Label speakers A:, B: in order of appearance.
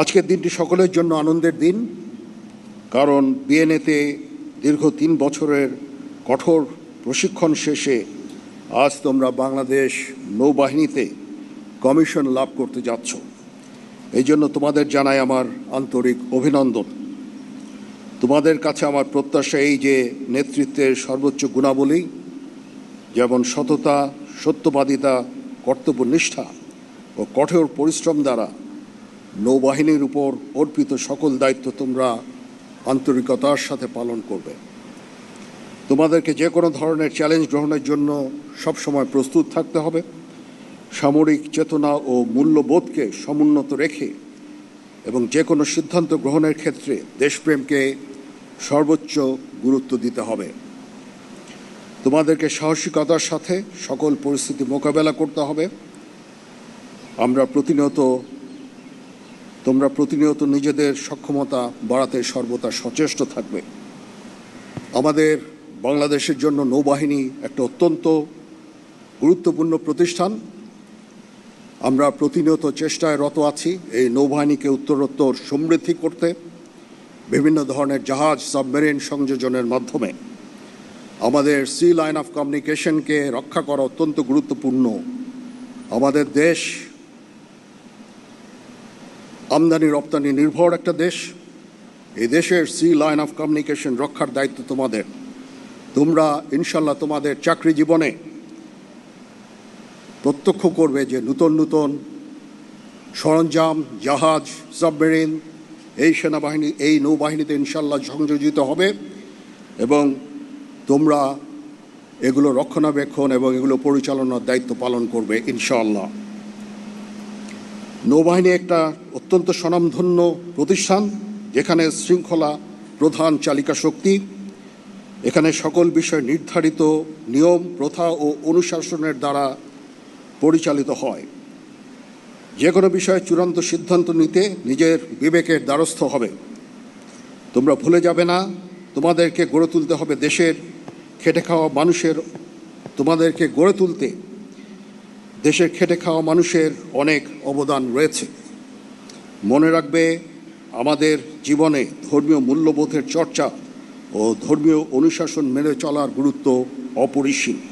A: আজকের দিনটি সকলের জন্য আনন্দের দিন, কারণ বিএনএতে দীর্ঘ তিন বছরের কঠোর প্রশিক্ষণ শেষে আজ তোমরা বাংলাদেশ নৌবাহিনীতে কমিশন লাভ করতে যাচ্ছ। এই জন্য তোমাদের জানাই আমার আন্তরিক অভিনন্দন। তোমাদের কাছে আমার প্রত্যাশা এই যে নেতৃত্বের সর্বোচ্চ গুণাবলী, যেমন সততা, সত্যবাদিতা, কর্তব্যনিষ্ঠা ও কঠোর পরিশ্রম দ্বারা নৌবাহিনীর উপর অর্পিত সকল দায়িত্ব তোমরা আন্তরিকতার সাথে পালন করবে। তোমাদেরকে যে কোনো ধরনের চ্যালেঞ্জ গ্রহণের জন্য সবসময় প্রস্তুত থাকতে হবে। সামরিক চেতনা ও মূল্যবোধকে সমুন্নত রেখে এবং যে কোনো সিদ্ধান্ত গ্রহণের ক্ষেত্রে দেশপ্রেমকে সর্বোচ্চ গুরুত্ব দিতে হবে। তোমাদেরকে সাহসিকতার সাথে সকল পরিস্থিতি মোকাবেলা করতে হবে। আমরা প্রতিনিয়ত তোমরা প্রতিনিয়ত নিজেদের সক্ষমতা বাড়াতে সর্বদা সচেষ্ট থাকবে। আমাদের বাংলাদেশের জন্য নৌবাহিনী একটা অত্যন্ত গুরুত্বপূর্ণ প্রতিষ্ঠান। আমরা প্রতিনিয়ত চেষ্টায় রত আছি এই নৌবাহিনীকে উত্তরোত্তর সমৃদ্ধি করতে বিভিন্ন ধরনের জাহাজ, সাবমেরিন সংযোজনের মাধ্যমে। আমাদের সি লাইন অফ কমিউনিকেশনকে রক্ষা করা অত্যন্ত গুরুত্বপূর্ণ। আমাদের দেশ আমদানি, রপ্তানি নির্ভর একটা দেশ। এই দেশের সি লাইন অফ কমিউনিকেশন রক্ষার দায়িত্ব তোমাদের। তোমরা ইনশাল্লাহ তোমাদের চাকরি জীবনে প্রত্যক্ষ করবে যে নূতন নূতন সরঞ্জাম, জাহাজ, সাবমেরিন, এই সেনাবাহিনী, এই নৌবাহিনীতে ইনশাল্লাহ সংযোজিত হবে এবং তোমরা এগুলো রক্ষণাবেক্ষণ এবং এগুলো পরিচালনার দায়িত্ব পালন করবে ইনশাল্লাহ নৌবাহিনী একটা অত্যন্ত স্বনামধন্য প্রতিষ্ঠান, যেখানে শৃঙ্খলা প্রধান চালিকা শক্তি, এখানে সকল বিষয় নির্ধারিত নিয়ম, প্রথা ও অনুশাসনের দ্বারা পরিচালিত হয়। যে কোনো বিষয়ে চূড়ান্ত সিদ্ধান্ত নিতে নিজের বিবেকের দ্বারস্থ হবে। তোমরা ভুলে যাবে না, তোমাদেরকে গড়ে তুলতে হবে দেশের খেটে খাওয়া মানুষের, তোমাদেরকে গড়ে তুলতে দেশের খেটে খাওয়া মানুষের অনেক অবদান রয়েছে। মনে রাখবে আমাদের জীবনে ধর্মীয় মূল্যবোধের চর্চা ও ধর্মীয় অনুশাসন মেনে চলার গুরুত্ব অপরিসীম।